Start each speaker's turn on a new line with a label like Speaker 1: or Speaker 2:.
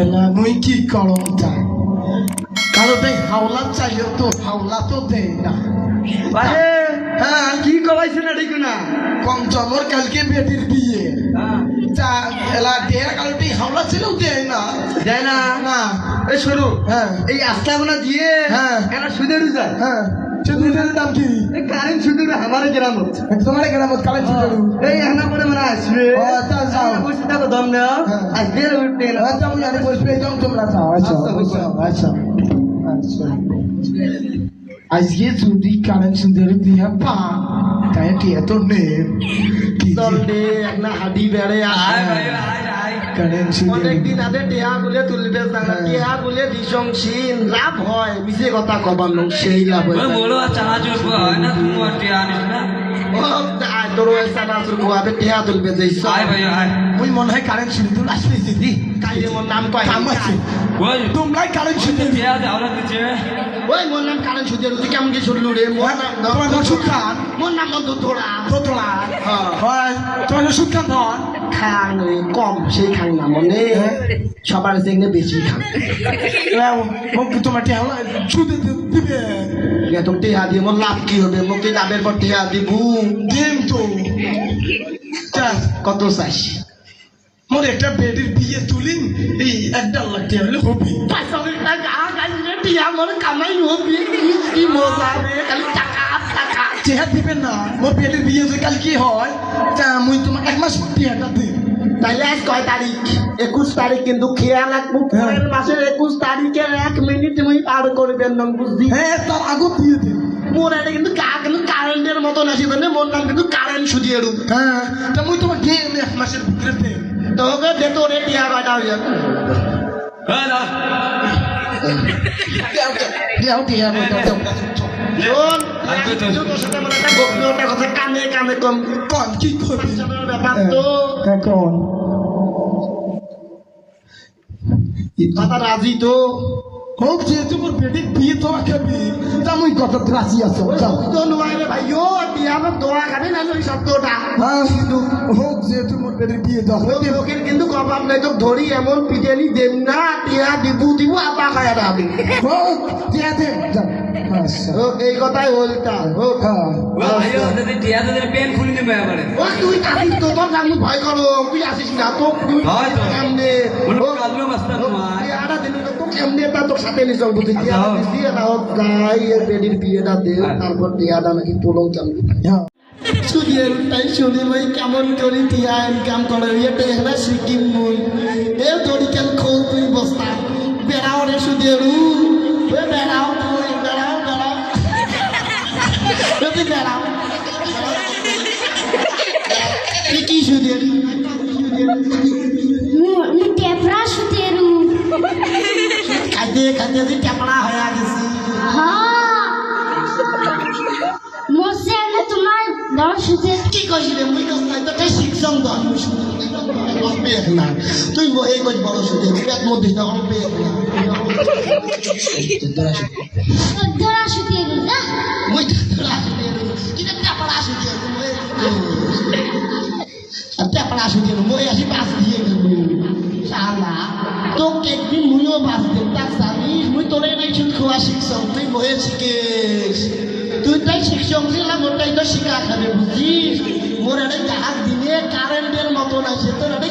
Speaker 1: এলা মুই কি করম তা কারও তাই হাওলা চাইও তো হাওলা তো দেয় না।
Speaker 2: হ্যাঁ কি করাইছে না দেখো না
Speaker 1: পঞ্চমর কালকে বেটির বিয়ে। যা এলা দেয়ার কারও তাই হাওলা ছিল দেয় না।
Speaker 2: দেয় না?
Speaker 1: না।
Speaker 2: এই শোনো
Speaker 1: হ্যাঁ।
Speaker 2: এই আস্তাবনা দিয়ে
Speaker 1: হ্যাঁ।
Speaker 2: একটা সুদের যায়
Speaker 1: হ্যাঁ। চুদিনের নাম কি?
Speaker 2: এই কারেন্ট সুদের আমার গ্রাম হচ্ছে
Speaker 1: তোমার গ্রামত কালে চুদির
Speaker 2: এই এখানে করে মানে আসবে।
Speaker 1: তা যাও।
Speaker 2: বসে থাকো দম নেও।
Speaker 1: হ্যাঁ।
Speaker 2: আসবে না।
Speaker 1: আচ্ছা আমি জানি বসবে একদম তোমরা যাও আচ্ছা
Speaker 2: আচ্ছা,
Speaker 1: আচ্ছা আচ্ছা। আচ্ছা। আজকে যদি কারেন্ট সুদের দিয়া পা তাই কি এত নেই কি
Speaker 2: দণ্ডে একটা হাডি বেড়ে
Speaker 1: সুদের
Speaker 2: অনেকদিন আগে টেহা গুলে তুলবে না
Speaker 1: হ্যাঁ।
Speaker 2: টেহা গুলে দিশংসীন লাভ হয় মিছে কথা কবানো সেই লাভ হয়।
Speaker 3: বলো চানা চুরবো হয় না তুমি আর টিয়া না।
Speaker 2: ও আয় তোর ওই সানাসুর গোয়াবে টেহা
Speaker 1: মনে হয় আছে।
Speaker 3: ওই।
Speaker 1: তোমরাই কারেন্ট
Speaker 3: দিচ্ছে
Speaker 2: ওই মোর নাম কারণ সুদের তুই কেমন কি শুনলু রে? মোর নাম
Speaker 1: তোমার নাম সুদ
Speaker 2: মোর নাম হ্যাঁ।
Speaker 1: হয় তোমার নাম সুদ খান
Speaker 2: খান কম সেই খান না মনে সবার সেখানে বেশি খান
Speaker 1: তোমার টিয়া সুদে দিবে।
Speaker 2: এত টেহা দিয়ে মোর লাভ কি হবে? মোকে লাভের পর টেহা দিব।
Speaker 1: দিম তো। তা,
Speaker 2: কত চাইস
Speaker 1: মোর একটা বেডির বিয়ে তুলিম এই এক ডাল লাখ টাকা হলে হবে।
Speaker 2: টিহা মোর কামাই হবে কি মজা খালি টাকা টাকা
Speaker 1: চেহার দিবেন না মোর বেডির বিয়ে যদি কাল কি হয় তা মুই তোমার এক মাস টিয়াটা দিই
Speaker 2: তাইলে আজ কয় তারিখ একুশ তারিখ কিন্তু খেয়াল রাখব পরের মাসের একুশ তারিখে এক মিনিট মুই পার করবেন না বুঝলি
Speaker 1: হ্যাঁ তার আগত দিয়ে দিন
Speaker 2: মোর এটা কিন্তু কা কিন্তু কারেন্টের মতন আসিবে না মোর নাম কিন্তু কারেন্ট সুদিয়ে রূপ
Speaker 1: হ্যাঁ তা মুই তোমার গেম এক মাসের ভিতরে দিই
Speaker 2: তোকে দে তোরে টিয়া যাবে
Speaker 3: হ্যাঁ
Speaker 2: কানে কানে কম
Speaker 1: কোন কি করবি
Speaker 2: ব্যাপার তো কথা রাজি তো
Speaker 1: হোক যেহেতু মোর বেডির বিয়ে তোমার খাবি তা মুই কত রাশি আছো
Speaker 2: তো নয় রে ভাই ও টিয়া আমার দোয়া খাবে না ওই শব্দটা।
Speaker 1: হ্যাঁ কিন্তু হোক যেহেতু মোর বেডির বিয়ে দাও
Speaker 2: ওকে লোকের কিন্তু কপাল নাই তো ধরি এমন পিটেনি দেন না টিয়া দিবু দিবু আপা খায় রাখবি
Speaker 1: হোক দিয়া দে আচ্ছা।
Speaker 2: হোক এই কথাই বলতা হোক।
Speaker 1: হ্যাঁ।
Speaker 3: ও ভাই ও যদি টিয়া যদি পেন খুলে নেবে এবারে।
Speaker 2: ও তুই আসিস তো ভয় করো তুই আসিস না তো তুই কেমনে? কেমনে তা তোর সাথে
Speaker 3: আচ্ছা,
Speaker 2: টিয়াটা
Speaker 3: হোক।
Speaker 2: দিস দিয়ে না হোক গাই বেডির বিয়েটা দে
Speaker 3: হ্যাঁ।
Speaker 2: তারপর টিয়াটা নাকি
Speaker 1: হ্যাঁ।
Speaker 2: তাই শুনি মই কেমন করি টিয়া ইনকাম করে এটা এখানে সিকিম মুই। এ দড়ি কেন খোল তুই বস্তা? বেড়াও রে সুদিয়ের সুদিয়ের
Speaker 4: টেপরা সুতেরু
Speaker 2: খাইতে খাইতে তুই টেপড়া হয়ে গেছি।
Speaker 4: হ্যাঁ। মোসে আমি তোমার বড় সুতের
Speaker 2: কি কইছিলে? মুই কস নাই তো তাই আমি শুনি পেক না। তুই এই কই বড় সুদিয়ের পেক মধ্যে না পেক না। Ni muyo pas dia tak sami. Muy tu ni nak cun kuah siksa. Tu boleh sikis. Tu tak siksa ni lah muda itu sikap kami buzi. Mura ada jahat dini karen dia mau tu nasi tu ada